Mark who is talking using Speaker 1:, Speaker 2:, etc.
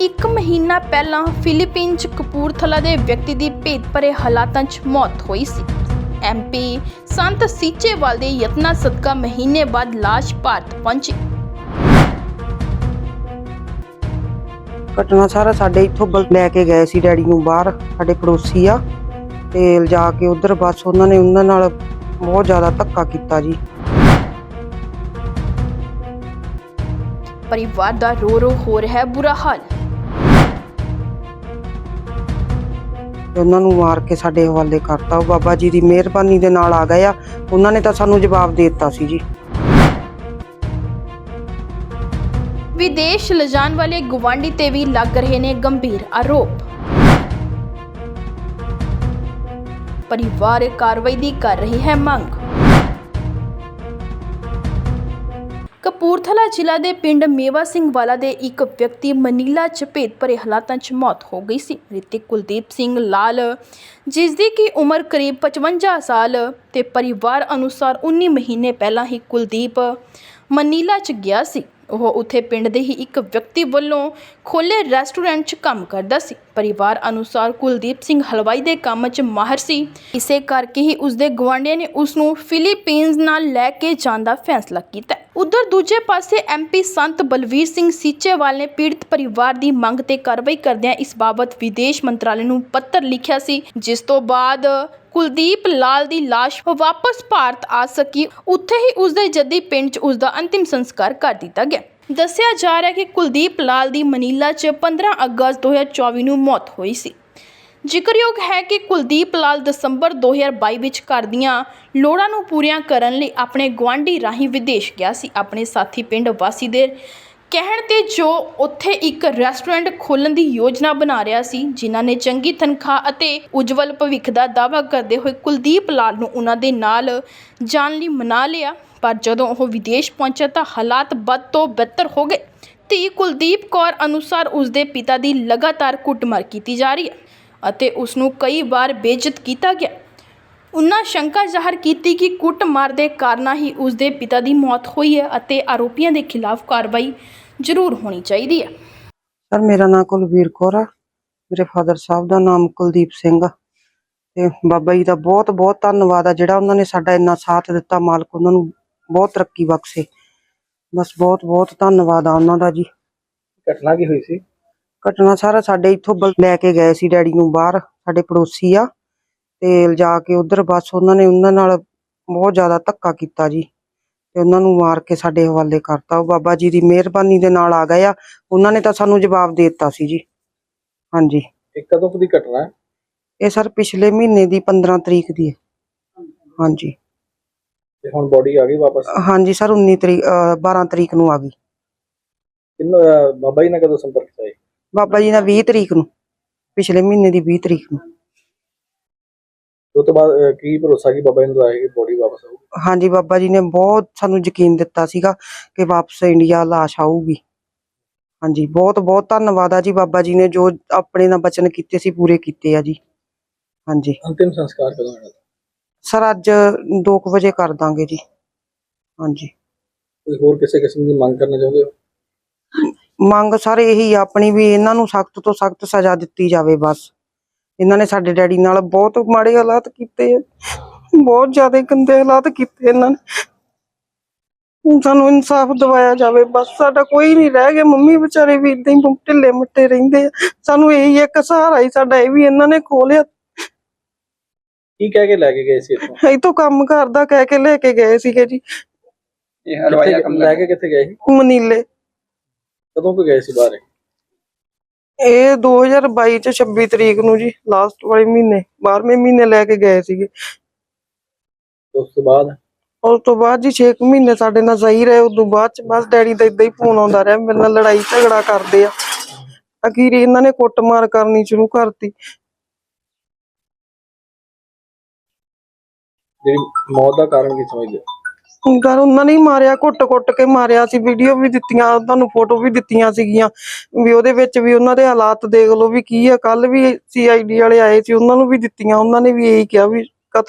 Speaker 1: ਇੱਕ ਮਹੀਨਾ ਪਹਿਲਾਂ ਫਿਲੀਪੀਨ 'ਚ ਕਪੂਰਥਲਾ ਦੇ ਵਿਅਕਤੀ ਦੀ ਭੇਦ ਭਰੇ ਹਾਲਾਤਾਂ 'ਚ ਮੌਤ ਹੋਈ ਸੀ। ਐਮਪੀ ਸੰਤ ਸੀਚੇਵਾਲ ਦੇ ਯਤਨਾਂ ਸਦਕਾ ਮਹੀਨੇ ਬਾਅਦ ਲਾਸ਼ ਭਾਰਤ ਪਹੁੰਚੀ।
Speaker 2: ਘਟਨਾ ਸਾਰਾ ਸਾਡੇ ਇੱਥੋਂ ਬਲ- ਲੈ ਕੇ ਗਏ ਸੀ ਡੈਡੀ ਨੂੰ ਬਾਹਰ ਸਾਡੇ ਪੜੋਸੀ ਆ। ਤੇ ਲਿਜਾ ਕੇ ਉਧਰ ਬਸ ਉਹਨਾਂ ਨੇ ਉਹਨਾਂ ਨਾਲ ਬਹੁਤ ਜ਼ਿਆਦਾ ਧੱਕਾ ਕੀਤਾ ਜੀ।
Speaker 1: ਪਰਿਵਾਰ ਦਾ ਰੋ ਰੋ ਹੋ ਰਿਹਾ ਹੈ ਬੁਰਾ ਹਾਲ।
Speaker 2: ਉਹਨਾਂ ਨੂੰ ਮਾਰ ਕੇ ਸਾਡੇ ਹਵਾਲੇ ਕਰਤਾ। ਉਹ ਬਾਬਾ ਜੀ ਦੀ ਮਿਹਰਬਾਨੀ ਦੇ ਨਾਲ ਆ ਗਏ ਆ। ਉਹਨਾਂ ਨੇ ਤਾਂ ਸਾਨੂੰ ਜਵਾਬ ਦੇ ਦਿੱਤਾ ਸੀ ਜੀ।
Speaker 1: ਵਿਦੇਸ਼ ਲਿਜਾਣ ਵਾਲੇ ਗਵਾਂਢੀ ਤੇ ਵੀ ਲੱਗ ਰਹੇ ਨੇ ਗੰਭੀਰ ਆਰੋਪ। ਪਰਿਵਾਰ ਕਾਰਵਾਈ ਦੀ ਕਰ ਰਹੀ ਹੈ ਮੰਗ। ਕਪੂਰਥਲਾ ਜ਼ਿਲ੍ਹਾ ਦੇ ਪਿੰਡ ਮੇਵਾ ਸਿੰਘ ਵਾਲਾ ਦੇ ਇੱਕ ਵਿਅਕਤੀ ਮਨੀਲਾ ਚ ਭੇਦ ਭਰੇ ਹਾਲਾਤਾਂ 'ਚ ਮੌਤ ਹੋ ਗਈ ਸੀ। ਮ੍ਰਿਤਕ ਕੁਲਦੀਪ ਸਿੰਘ ਲਾਲ ਜਿਸ ਦੀ ਕੀ ਉਮਰ ਕਰੀਬ 55 ਸਾਲ ਤੇ ਪਰਿਵਾਰ ਅਨੁਸਾਰ 19 ਮਹੀਨੇ ਪਹਿਲਾਂ ਹੀ ਕੁਲਦੀਪ ਮਨੀਲਾ 'ਚ ਗਿਆ ਸੀ। ਉਹ ਉੱਥੇ ਪਿੰਡ ਦੇ ਹੀ ਇੱਕ ਵਿਅਕਤੀ ਵੱਲੋਂ ਖੋਲੇ ਰੈਸਟੋਰੈਂਟ 'ਚ ਕੰਮ ਕਰਦਾ ਸੀ। ਪਰਿਵਾਰ ਅਨੁਸਾਰ ਕੁਲਦੀਪ ਸਿੰਘ ਹਲਵਾਈ ਦੇ ਕੰਮ 'ਚ ਮਾਹਰ ਸੀ। ਇਸੇ ਕਰਕੇ ਹੀ ਉਸਦੇ ਗਵਾਂਢੀਆਂ ਨੇ ਉਸ ਨੂੰ ਫਿਲੀਪੀਨਜ਼ ਨਾਲ ਲੈ ਕੇ ਜਾਣ ਦਾ ਫੈਸਲਾ ਕੀਤਾ। ਉਧਰ ਦੂਜੇ ਪਾਸੇ ਐਮਪੀ ਸੰਤ ਬਲਵੀਰ ਸਿੰਘ ਸੀਚੇਵਾਲ ਨੇ ਪੀੜਤ ਪਰਿਵਾਰ ਦੀ ਮੰਗ ਤੇ ਕਾਰਵਾਈ ਕਰਦਿਆਂ ਇਸ ਬਾਬਤ ਵਿਦੇਸ਼ ਮੰਤਰਾਲੇ ਨੂੰ ਪੱਤਰ ਲਿਖਿਆ ਸੀ, ਜਿਸ ਤੋਂ ਬਾਅਦ ਕੁਲਦੀਪ ਲਾਲ ਦੀ ਲਾਸ਼ ਵਾਪਸ ਭਾਰਤ ਆ ਸਕੀ। ਉੱਥੇ ਹੀ ਉਸਦੇ ਜੱਦੀ ਪਿੰਡ 'ਚ ਉਸਦਾ ਅੰਤਿਮ ਸੰਸਕਾਰ ਕਰ ਦਿੱਤਾ ਗਿਆ। ਦੱਸਿਆ ਜਾ ਰਿਹਾ ਹੈ ਕਿ ਕੁਲਦੀਪ ਲਾਲ ਦੀ ਮਨੀਲਾ 'ਚ 15 ਅਗਸਤ 2024 ਨੂੰ ਮੌਤ ਹੋਈ ਸੀ। ਜ਼ਿਕਰਯੋਗ ਹੈ ਕਿ ਕੁਲਦੀਪ ਲਾਲ ਦਸੰਬਰ 2022 ਵਿੱਚ ਘਰ ਦੀਆਂ ਲੋੜਾਂ ਨੂੰ ਪੂਰੀਆਂ ਕਰਨ ਲਈ ਆਪਣੇ ਗੁਆਂਢੀ ਰਾਹੀਂ ਵਿਦੇਸ਼ ਗਿਆ ਸੀ। ਆਪਣੇ ਸਾਥੀ ਪਿੰਡ ਵਾਸੀ ਦੇ ਕਹਿਣ ਤੇ ਜੋ ਉੱਥੇ ਇੱਕ ਰੈਸਟੋਰੈਂਟ ਖੋਲ੍ਹਣ ਦੀ ਯੋਜਨਾ ਬਣਾ ਰਿਹਾ ਸੀ, ਜਿਨ੍ਹਾਂ ਨੇ ਚੰਗੀ ਤਨਖਾਹ ਅਤੇ ਉਜਵਲ ਭਵਿੱਖ ਦਾ ਦਾਅਵਾ ਕਰਦੇ ਹੋਏ ਕੁਲਦੀਪ ਲਾਲ ਨੂੰ ਉਹਨਾਂ ਦੇ ਨਾਲ ਜਾਣ ਲਈ ਮਨਾ ਲਿਆ, ਪਰ ਜਦੋਂ ਉਹ ਵਿਦੇਸ਼ ਪਹੁੰਚਿਆ ਤਾਂ ਹਾਲਾਤ ਬਦ ਤੋਂ ਬਿਹਤਰ ਹੋ ਗਏ। ਧੀ ਕੁਲਦੀਪ ਕੌਰ ਅਨੁਸਾਰ ਉਸਦੇ ਪਿਤਾ ਦੀ ਲਗਾਤਾਰ ਕੁੱਟਮਾਰ ਕੀਤੀ ਜਾ ਰਹੀ ਹੈ। ਅਤੇ ਉਸ ਨੂੰ ਕਈ ਵਾਰ ਬੇਇੱਜ਼ਤ ਕੀਤਾ ਗਿਆ। ਉਨ੍ਹਾਂ ਸ਼ੰਕਾ ਜ਼ਾਹਰ ਕੀਤੀ ਕਿ ਕੁੱਟਮਾਰ ਦੇ ਕਾਰਨਾਂ ਹੀ ਉਸਦੇ ਪਿਤਾ ਦੀ ਮੌਤ ਹੋਈ ਹੈ ਅਤੇ ਆਰੋਪੀਆਂ ਦੇ ਖਿਲਾਫ ਕਾਰਵਾਈ ਜ਼ਰੂਰ ਹੋਣੀ ਚਾਹੀਦੀ ਹੈ।
Speaker 2: ਸਰ ਮੇਰਾ ਨਾਮ ਕੁਲਵੀਰ ਕੌਰ ਆ। ਮੇਰੇ ਫਾਦਰ ਸਾਹਿਬ ਦਾ ਨਾਮ ਕੁਲਦੀਪ ਸਿੰਘ ਆ। ਤੇ ਬਾਬਾ ਜੀ ਦਾ ਬਹੁਤ ਬਹੁਤ ਧੰਨਵਾਦ ਆ ਜਿਹੜਾ ਉਹਨਾਂ ਨੇ ਸਾਡਾ ਇੰਨਾ ਸਾਥ ਦਿੱਤਾ ਮਾਲਕ ਉਹਨਾਂ ਨੂੰ ਬਹੁਤ ਤਰੱਕੀ ਬਖਸ਼ੇ। ਬਸ ਬਹੁਤ ਬਹੁਤ ਧੰਨਵਾਦ ਆ ਉਹਨਾਂ ਦਾ ਜੀ।
Speaker 3: ਘਟਨਾ ਕੀ ਹੋਈ ਸੀ?
Speaker 2: ਘਟਨਾ ਸਾਰਾ ਸਾਡੇ ਇੱਥੋਂ ਲੈ ਕੇ ਗਏ ਸੀ ਡੈਡੀ ਨੂੰ ਬਾਹਰ ਸਾਡੇ ਪੜੋਸੀ ਆ। ਤੇ ਲਿਜਾ ਕੇ ਉਧਰ ਬਸ ਉਹਨਾਂ ਨੇ ਉਹਨਾਂ ਨਾਲ ਬਹੁਤ ਜ਼ਿਆਦਾ ਧੱਕਾ ਕੀਤਾ ਜੀ। ਤੇ ਉਹਨਾਂ ਨੂੰ ਮਾਰ ਕੇ ਸਾਡੇ ਹਵਾਲੇ ਕਰਤਾ। ਉਹ ਬਾਬਾ ਜੀ ਦੀ ਮਿਹਰਬਾਨੀ ਦੇ ਨਾਲ ਆ ਗਏ ਆ। ਉਹਨਾਂ ਨੇ ਤਾਂ ਸਾਨੂੰ ਜਵਾਬ ਦੇ ਦਿੱਤਾ ਸੀ ਜੀ। ਹਾਂਜੀ।
Speaker 3: ਇਹ ਕਦੋਂ ਦੀ ਘਟਨਾ ਹੈ?
Speaker 2: ਇਹ ਸਰ ਪਿਛਲੇ ਮਹੀਨੇ ਦੀ 15 ਤਰੀਕ ਦੀ ਹੈ। ਹਾਂਜੀ।
Speaker 3: ਤੇ ਹੁਣ ਬੋਡੀ ਆ ਗਈ ਵਾਪਸ?
Speaker 2: ਹਾਂਜੀ ਸਰ 19 ਤਰੀਕ ਅਹ 12 ਤਰੀਕ ਨੂੰ ਆ ਗਈ।
Speaker 3: ਕਿੰਨਾ ਬਾਬਾ ਜੀ ਨਾਲ ਕਦੋਂ ਸੰਪਰਕ ਚਾਹੀ
Speaker 2: ਬਾਬਾ ਜੀ ਦਾ 20 ਤਰੀਕ ਨੂੰ ਪਿਛਲੇ ਮਹੀਨੇ ਦੀ 20 ਤਰੀਕ ਨੂੰ।
Speaker 3: ਉਸ ਤੋਂ ਬਾਅਦ ਅਹ, ਕੀ ਭਰੋਸਾ ਕੀ ਬਾਬਾ ਜੀ ਨੂੰ ਦਵਾਇਆ ਕਿ ਬੋਡੀ ਵਾਪਸ ਆਊਗੀ
Speaker 2: ਹਾਂਜੀ ਬਾਬਾ ਜੀ ਨੇ ਬਹੁਤ ਸਾਨੂੰ ਯਕੀਨ ਦਿੱਤਾ ਸੀਗਾ ਕਿ ਵਾਪਸ ਇੰਡੀਆ ਲਾਸ਼ ਆਊਗੀ। ਹਾਂਜੀ ਬਹੁਤ ਬਹੁਤ ਧੰਨਵਾਦ ਆ ਜੀ ਬਾਬਾ ਜੀ ਨੇ ਜੋ ਆਪਣੇ ਨਾਲ ਬਚਨ ਕੀਤੇ ਸੀ ਪੂਰੇ ਕੀਤੇ ਆ ਜੀ। ਹਾਂਜੀ।
Speaker 3: ਅੰਤਿਮ ਸੰਸਕਾਰ ਕਦੋਂ ਹੋਣਾ
Speaker 2: ਸਰ ਅੱਜ 2 ਵਜੇ ਕਰ ਦਾਂਗੇ ਜੀ। ਹਾਂਜੀ।
Speaker 3: ਕੋਈ ਹੋਰ ਕਿਸੇ ਕਿਸਮ ਦੀ ਮੰਗ ਕਰਨਾ ਚਾਹੁੰਦੇ ਹੋ?
Speaker 2: ਮੰਗ ਸਰ ਇਹੀ ਆਪਣੀ ਵੀ ਇਹਨਾਂ ਨੂੰ ਸਖਤ ਤੋਂ ਸਖਤ ਸਜ਼ਾ ਦਿੱਤੀ ਜਾਵੇ ਬਸ। ਇਹਨਾਂ ਨੇ ਸਾਡੇ ਡੈਡੀ ਨਾਲ ਬਹੁਤ ਮਾੜੇ ਹਾਲਾਤ ਕੀਤੇ ਆ। ਬਹੁਤ ਜ਼ਿਆਦਾ ਗੰਦੇ ਹਾਲਾਤ ਕੀਤੇ ਇਹਨਾਂ ਨੇ। ਸਾਨੂੰ ਇਨਸਾਫ ਦਿਵਾਇਆ ਜਾਵੇ ਬਸ। ਸਾਡਾ ਕੋਈ ਨਹੀਂ ਰਹਿ ਗਿਆ। ਮੰਮੀ ਵਿਚਾਰੇ ਵੀ ਇਦਾਂ ਹੀ ਢਿੱਲੇ ਮੱਟੇ ਰਹਿੰਦੇ ਆ। ਸਾਨੂੰ ਇਹੀ ਇੱਕ ਸਹਾਰਾ ਹੀ ਸਾਡਾ ਇਹ ਵੀ ਇਹਨਾਂ ਨੇ ਖੋਲਿਆ
Speaker 3: ਕੀ ਕਹਿ ਕੇ ਲੈ ਕੇ ਗਏ ਸੀ ਇੱਥੋਂ?
Speaker 2: ਇਹ ਤੋਂ ਕੰਮ ਕਰਦਾ ਕਹਿ ਕੇ ਲੈ ਕੇ ਗਏ ਸੀਗੇ ਜੀ।
Speaker 3: ਇਹ ਹਲਵਾਈ ਲੈ ਕੇ ਕਿੱਥੇ ਗਏ ਸੀ?
Speaker 2: ਮਨੀਲੇ।
Speaker 3: ਕਦੋਂ ਕੁ ਗਏ ਸੀ ਬਾਹਰ? ਇਹ?
Speaker 2: ਇਹ 2022 ਚ 26 ਤਰੀਕ ਨੂੰ ਜੀ ਲਾਸਟ ਵਾਲੇ ਮਹੀਨੇ 12ਵੇਂ ਮਹੀਨੇ ਲੈ ਕੇ ਗਏ ਸੀਗੇ।
Speaker 3: ਉਸ ਤੋਂ ਬਾਅਦ?
Speaker 2: ਉਸ ਤੋਂ ਬਾਅਦ ਜੀ 6 ਮਹੀਨੇ ਸਾਡੇ ਨਾਲ ਸਹੀ ਰਹੇ ਉਸ ਤੋਂ ਬਾਅਦ ਚ ਬਸ ਡੈਡੀ ਦਾ ਇਦਾਂ ਹੀ ਫੋਨ ਆਉਂਦਾ ਰਿਹਾ ਮੇਰੇ ਨਾਲ ਲੜਾਈ ਝਗੜਾ ਕਰਦੇ ਆ। ਅਖੀਰ ਇਹਨਾਂ ਨੇ ਕੁੱਟਮਾਰ ਕਰਨੀ ਸ਼ੁਰੂ ਕਰਤੀ।
Speaker 3: ਜਿਹੜੀ ਮੌਤ ਦਾ ਕਾਰਨ ਕੀ ਸਮਝਦੇ ਹੋ?
Speaker 2: ਘਰ ਉਹਨਾਂ ਨੇ ਹੀ ਮਾਰਿਆ, ਕੁੱਟ-ਕੁੱਟ ਕੇ ਮਾਰਿਆ ਸੀ ਵੀਡੀਓ ਵੀ ਦਿੱਤੀਆਂ, ਤੁਹਾਨੂੰ ਫੋਟੋ ਵੀ ਦਿੱਤੀਆਂ ਸੀਗੀਆਂ ਵੀ ਉਹਦੇ ਵਿੱਚ ਵੀ ਉਹਨਾਂ ਦੇ ਹਾਲਾਤ ਦੇਖ ਲਓ ਵੀ ਕੀ ਆ ਕੱਲ ਵੀ ਸੀਆਈਡੀ ਵਾਲੇ ਆਏ ਸੀ, ਉਹਨਾਂ ਨੂੰ ਵੀ ਦਿੱਤੀਆਂ, ਉਹਨਾਂ ਨੇ ਵੀ ਇਹੀ ਕਿਹਾ ਵੀ